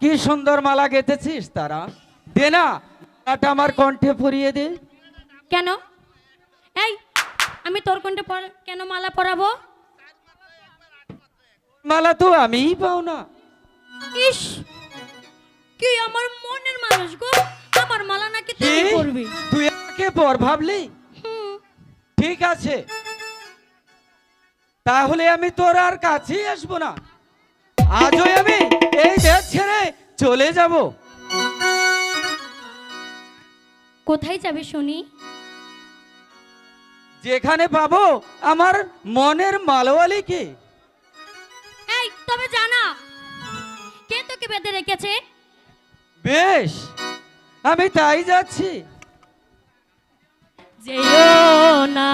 সুন্দর মালা গেঁথেছিস তারা? দে না মালাটা আমার কণ্ঠে পরিয়ে দে। কেন? এই আমি তোর কণ্ঠে পর- কেন মালা পরাবো? মালা তো আমিই পাও না। ইস কি আমার মনের মানুষ গো? আমার মালা নাকি তুই পরবি। তুই আমাকে পর ভাবলি? ঠিক আছে। তাহলে আমি তোর আর কাছেই আসব না। আজই আমি এই দেশ ছেড়ে চলে যাব। কোথায় যাবে শুনি? যেখানে পাবো আমার মনের মালওয়ালিকে এই তবে জানা। কে তোকে বেঁধে রেখেছে? বেশ আমি তাই যাচ্ছি। যেও না।